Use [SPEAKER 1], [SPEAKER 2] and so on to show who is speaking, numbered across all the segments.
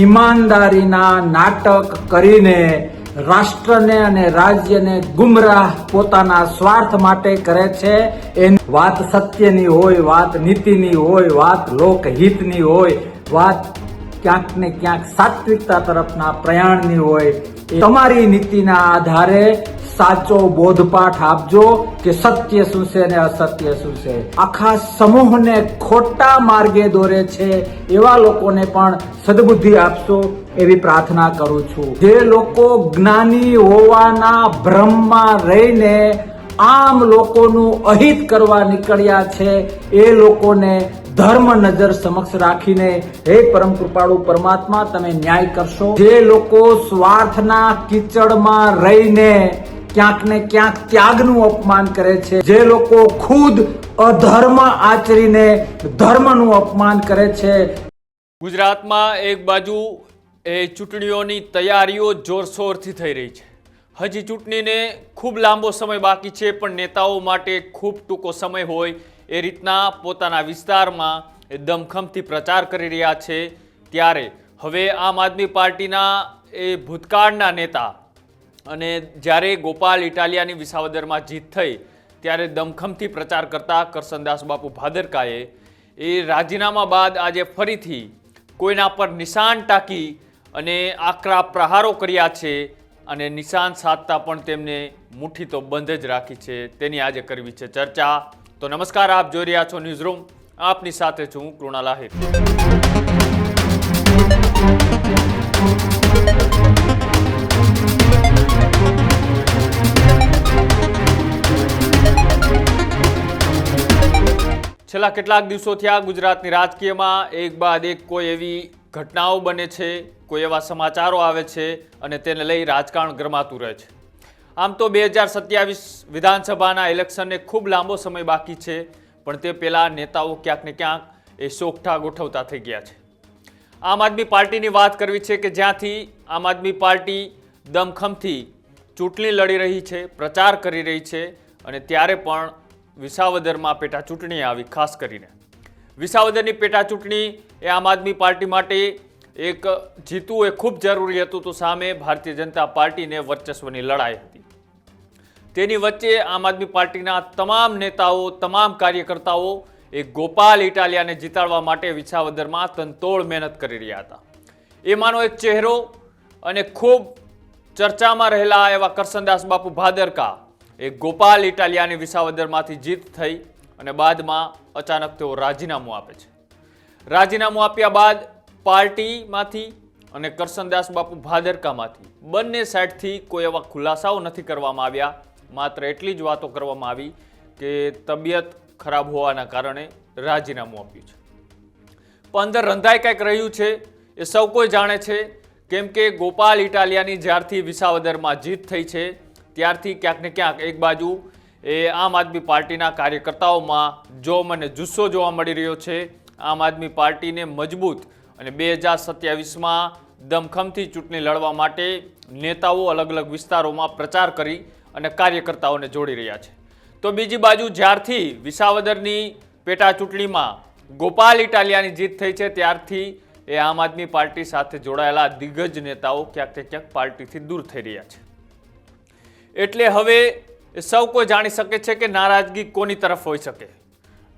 [SPEAKER 1] ઈમાનદારીના નાટક કરીને રાષ્ટ્રને અને રાજ્યને ગુમરાહ પોતાના સ્વાર્થ માટે કરે છે. એ વાત સત્યની હોય, વાત નીતિની હોય, વાત લોકહિતની હોય, વાત ક્યાંક ને ક્યાંક સાત્વિકતા તરફના પ્રયાણની હોય. તમારી નીતિના આધારે સાચો બોધપાઠ આપજો કે સત્ય શું છે ને અસત્ય શું છે? આખા સમૂહને ખોટા માર્ગે દોરે છે એવા લોકોને પણ સદબુદ્ધિ આપશો એવી પ્રાર્થના કરું છું. જે લોકો જ્ઞાની હોવાના ભ્રમમાં રહીને આમ લોકોનું અહિત કરવા નીકળ્યા છે, એ લોકોને ધર્મ નજર સમક્ષ રાખીને હે પરમ કૃપાળુ પરમાત્મા, તમે ન્યાય કરશો. જે લોકો સ્વાર્થના કીચડમાં રહીને ક્યાંક ને ક્યાંક ત્યાગનું અપમાન કરે છે. જે લોકો ખુદ અધર્મ આચરીને ધર્મનું અપમાન કરે છે.
[SPEAKER 2] ગુજરાતમાં એક બાજુ એ ચૂંટણીઓની તૈયારીઓ જોરશોરથી થઈ રહી છે. હજી ચૂંટણીને ખૂબ લાંબો સમય બાકી છે, પણ નેતાઓ માટે ખૂબ ટૂંકો સમય હોય એ રીતના પોતાના વિસ્તારમાં દમખમથી પ્રચાર કરી રહ્યા છે. ત્યારે હવે આમ આદમી પાર્ટીના એ ભૂતકાળના નેતા અને જ્યારે ગોપાલ ઇટાલિયાની વિસાવદરમાં જીત થઈ, ત્યારે દમખમથી પ્રચાર કરતા કરસનદાસ બાપુ ભાદરકાએ એ રાજીનામા બાદ આજે ફરીથી કોઈના પર નિશાન ટાંકી અને આકરા પ્રહારો કર્યા છે અને નિશાન સાધતા પણ તેમને મુઠ્ઠી તો બંધ જ રાખી છે. તેની આજે કરવી છે ચર્ચા. તો નમસ્કાર, આપ જોઈ રહ્યા છો ન્યૂઝરૂમ આપની સાથે છું કૃણાલ આહિર. છેલ્લા કેટલાક દિવસોથી આ ગુજરાતની રાજકીયમાં એક બાદ એક કોઈ એવી ઘટનાઓ બને છે, કોઈ એવા સમાચારો આવે છે અને તેને લઈ રાજકારણ ગરમાતું રહે છે. આમ તો બે હજાર સત્યાવીસ વિધાનસભાના ઇલેક્શનને ખૂબ લાંબો સમય બાકી છે, પણ તે પહેલાં નેતાઓ ક્યાંક ને ક્યાંક એ સોગઠા ગોઠવતા થઈ ગયા છે. આમ આદમી પાર્ટીની વાત કરવી છે કે જ્યાંથી આમ આદમી પાર્ટી દમખમથી ચૂંટણી લડી રહી છે, પ્રચાર કરી રહી છે અને ત્યારે પણ વિસાવદરમાં પેટા ચૂંટણી આવી, ખાસ કરીને. વિસાવદરની પેટા ચૂંટણી એ આમ આદમી પાર્ટી માટે એક જીતવું એ ખૂબ જરૂરી હતું તો સામે ભારતીય જનતા પાર્ટીને વર્ચસ્વની લડાઈ હતી. તેની વચ્ચે આમ આદમી પાર્ટીના તમામ નેતાઓ, તમામ કાર્યકર્તાઓ એ ગોપાલ ઇટાલિયાને જીતાડવા માટે વિસાવદરમાં તંતોડ મહેનત કરી રહ્યા હતા. એમાંનો એક ચહેરો અને ખૂબ ચર્ચામાં રહેલા એવા કરસનદાસ બાપુ ભાદરકા એ ગોપાલ ઇટાલિયાની વિસાવદરમાંથી જીત થઈ અને બાદમાં અચાનક તેઓ રાજીનામું આપે છે. રાજીનામું આપ્યા બાદ પાર્ટીમાંથી અને કરસનદાસ બાપુ ભાદરકામાંથી બંને સાઈડથી કોઈ એવા ખુલાસાઓ નથી કરવામાં આવ્યા. માત્ર એટલી જ વાતો કરવામાં આવી કે તબિયત ખરાબ હોવાના કારણે રાજીનામું આપ્યું છે. પણ અંદર રંધાઈ કંઈક રહ્યું છે એ સૌ કોઈ જાણે છે. કેમ કે ગોપાલ ઇટાલિયાની જ્યારથી વિસાવદરમાં જીત થઈ છે ત્યારથી ક્યાંક ને ક્યાંક એક બાજુ એ આમ આદમી પાર્ટીના કાર્યકર્તાઓમાં જોમ અને જુસ્સો જોવા મળી રહ્યો છે. આમ આદમી પાર્ટીને મજબૂત અને બે હજાર સત્યાવીસમાં દમખમથી ચૂંટણી લડવા માટે નેતાઓ અલગ અલગ વિસ્તારોમાં પ્રચાર કરી અને કાર્યકર્તાઓને જોડી રહ્યા છે. તો બીજી બાજુ જ્યારથી વિસાવદરની પેટા ચૂંટણીમાં ગોપાલ ઇટાલિયાની જીત થઈ છે, ત્યારથી એ આમ આદમી પાર્ટી સાથે જોડાયેલા દિગ્ગજ નેતાઓ ક્યાંક ક્યાંક પાર્ટીથી દૂર થઈ રહ્યા છે. એટલે હવે સૌ કોઈ જાણી શકે છે કે નારાજગી કોની તરફ હોઈ શકે.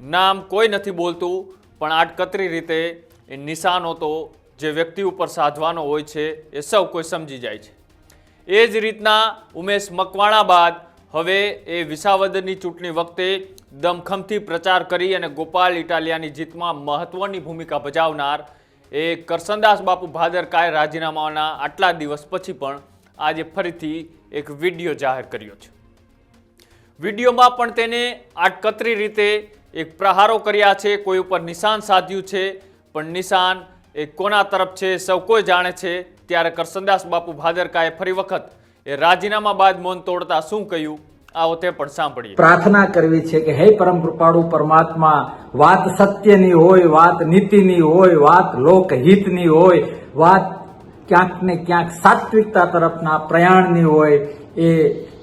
[SPEAKER 2] નામ કોઈ નથી બોલતું, પણ આટકતરી રીતે એ નિશાનો તો જે વ્યક્તિ ઉપર સાધવાનો હોય છે એ સૌ કોઈ સમજી જાય છે. એ જ રીતના ઉમેશ મકવાણા બાદ હવે એ વિસાવદરની ચૂંટણી વખતે દમખમથી પ્રચાર કરી અને ગોપાલ ઇટાલિયાની જીતમાં મહત્વની ભૂમિકા ભજાવનાર એ કરસનદાસ બાપુ ભાદરકાએ રાજીનામાના આટલા દિવસ પછી પણ આજે ફરીથી એક વીડિયો જાહેર કર્યો છે. વિડીયોમાં પણ તેને આટકતરી રીતે એક પ્રહારો કર્યા છે, કોઈ ઉપર નિશાન સાધ્યું છે, પણ નિશાન એ કોના તરફ છે સૌ કોઈ જાણે છે, ત્યારે કરસનદાસ બાપુ ભાદરકાએ ફરી વખત એ રાજીનામા બાદ મૌન તોડતા શું કહ્યું, આવો તે પણ સાંભળીએ.
[SPEAKER 1] પ્રાર્થના કરવી છે કે હે પરમ કૃપાળુ પરમાત્મા, વાત સત્યની હોય, વાત નીતિની હોય, વાત લોકહિતની હોય, વાત ક્યાંક ને ક્યાંક સાત્વિકતા તરફના પ્રયાણની હોય એ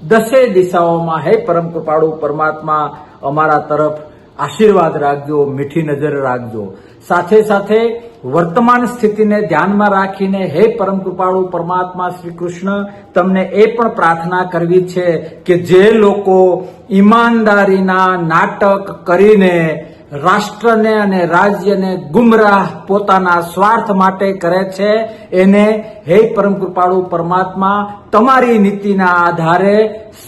[SPEAKER 1] દસે દિશાઓમાં, હે પરમ કૃપાળુ પરમાત્મા, અમારા તરફ આશીર્વાદ રાખજો, મીઠી નજર રાખજો. સાથે સાથે વર્તમાન સ્થિતિને ધ્યાનમાં રાખીને, હે પરમ કૃપાળુ પરમાત્મા શ્રી કૃષ્ણ, તમને એ પણ પ્રાર્થના કરવી છે કે જે લોકો ઈમાનદારીના નાટક કરીને રાષ્ટ્રને અને રાજ્યને ગુમરાહ પોતાના સ્વાર્થ માટે કરે છે. એને હે પરમ કૃપાળુ પરમાત્મા તમારી નીતિના આધારે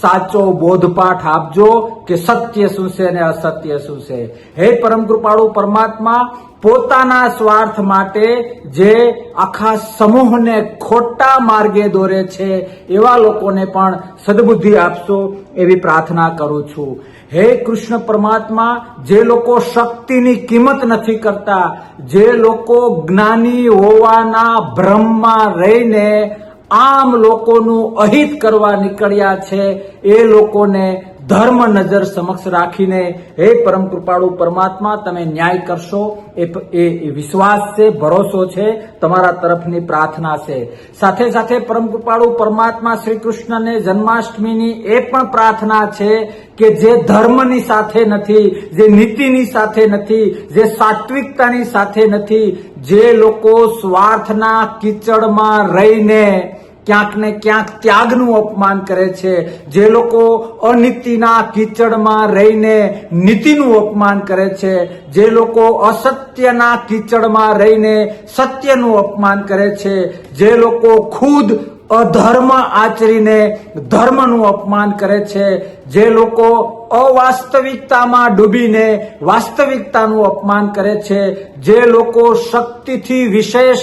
[SPEAKER 1] સાચો બોધપાઠ આપજો કે સત્ય શું છે અને અસત્ય શું છે. હે પરમ કૃપાળુ પરમાત્મા, પોતાના સ્વાર્થ માટે જે આખા સમૂહને ખોટા માર્ગે દોરે છે, એવા લોકોને પણ સદબુદ્ધિ આપશો એવી પ્રાર્થના કરું છું. હે કૃષ્ણ પરમાત્મા, જે લોકો શક્તિની કિંમત નથી કરતા, જે લોકો જ્ઞાની હોવાના ભ્રમમાં રહીને આમ લોકોનું અહિત કરવા નીકળ્યા છે. એ લોકોને ધર્મ નજર સમક્ષ રાખીને, હે પરમ કૃપાળુ પરમાત્મા, તમે ન્યાય કરશો. એ એ વિશ્વાસ છે, ભરોસો છે, તમારા તરફની પ્રાર્થના છે. સાથે સાથે પરમ કૃપાળુ પરમાત્મા શ્રી કૃષ્ણને જન્માષ્ટમીની એ પણ પ્રાર્થના છે કે જે ધર્મની સાથે નથી, જે નીતિની સાથે નથી, જે સાત્વિકતાની સાથે નથી, જે લોકો સ્વાર્થના કીચડમાં રહીને ક્યાંક ને ક્યાંક ત્યાગનું અપમાન કરે છે. જે લોકો અનીતિના કીચડમાં રહીને નીતિનું અપમાન કરે છે. જે લોકો અસત્યના કીચડમાં રહીને સત્યનું અપમાન કરે છે. જે લોકો ખુદ અધર્મ આચરીને ધર્મનું અપમાન કરે છે. જે લોકો અવાસ્તવિકતામાં ડૂબીને વાસ્તવિકતાનું અપમાન કરે છે. જે લોકો શક્તિથી વિશેષ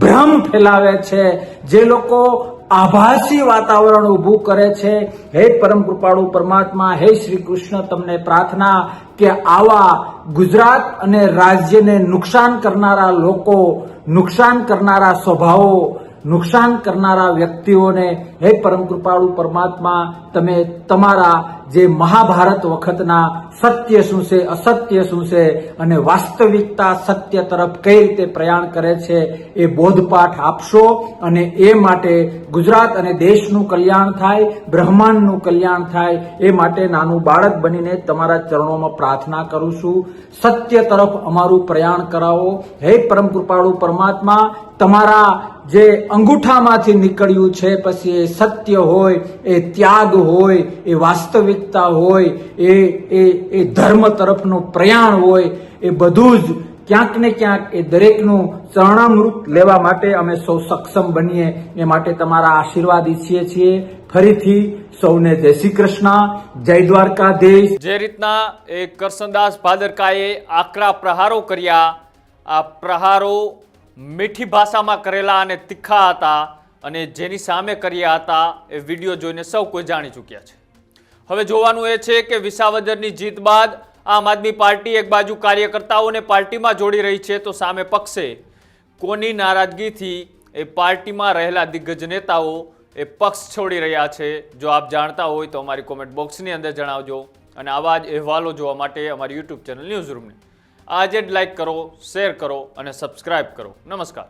[SPEAKER 1] ભ્રમ ફેલાવે છે. જે લોકો આભાસી વાતાવરણ ઊભું કરે છે. હે પરમ કૃપાળુ પરમાત્મા, હે શ્રી કૃષ્ણ, તમને પ્રાર્થના કે આવા ગુજરાત અને રાજ્યને નુકસાન કરનારા લોકો, નુકસાન કરનારા સ્વભાવો નુકસાન કરનારા વ્યક્તિઓને હે પરમ કૃપાળુ પરમાત્મા તમે તમારા જે મહાભારત વખતના સત્ય શું છે, અસત્ય શું છે અને વાસ્તવિકતા સત્ય તરફ કઈ રીતે પ્રયાણ કરે છે એ બોધપાઠ આપશો અને એ માટે ગુજરાત અને દેશનું કલ્યાણ થાય, બ્રહ્માંડનું કલ્યાણ થાય, એ માટે નાનું બાળક બનીને તમારા ચરણોમાં પ્રાર્થના કરું છું. સત્ય તરફ અમારું પ્રયાણ કરાવો. હે પરમ કૃપાળુ પરમાત્મા, તમારા જે અંગૂઠામાંથી નીકળ્યું છે, પછી એ સત્ય હોય, એ ત્યાગ હોય, એ વાસ્તવિકતા હોય, એ એ એ ધર્મ તરફનો પ્રયાણ હોય, એ બધું જ ક્યાંક ને ક્યાંક એ દરેકનું ચરણામૃત લેવા માટે અમે સૌ સક્ષમ બનીએ. એ માટે તમારા આશીર્વાદ ઈચ્છીએ છીએ. ફરીથી સૌને જય શ્રી કૃષ્ણ, જય દ્વારકાધીશ.
[SPEAKER 2] જે રીતના એ કરસનદાસ ભાદરકાએ આકરા પ્રહારો કર્યા, આ પ્રહારો મીઠી ભાષામાં કરેલા અને તીખા હતા અને જેની સામે કર્યા હતા, એ વીડિયો જોઈને સૌ કોઈ જાણી ચૂક્યા છે. હવે જોવાનું એ છે કે વિસાવદરની જીત બાદ આમ આદમી પાર્ટી એક બાજુ કાર્યકર્તાઓને પાર્ટીમાં જોડી રહી છે તો સામે પક્ષે કોની નારાજગીથી એ પાર્ટીમાં રહેલા દિગ્ગજ નેતાઓ એ પક્ષ છોડી રહ્યા છે? જો આપ જાણતા હોય તો અમારી કોમેન્ટ બોક્સની અંદર જણાવજો અને આવા જ અહેવાલો જોવા માટે અમારી યુટ્યુબ ચેનલ ન્યૂઝ રૂમને આજે જ લાઈક કરો શેર કરો અને સબસ્ક્રાઇબ કરો. નમસ્કાર.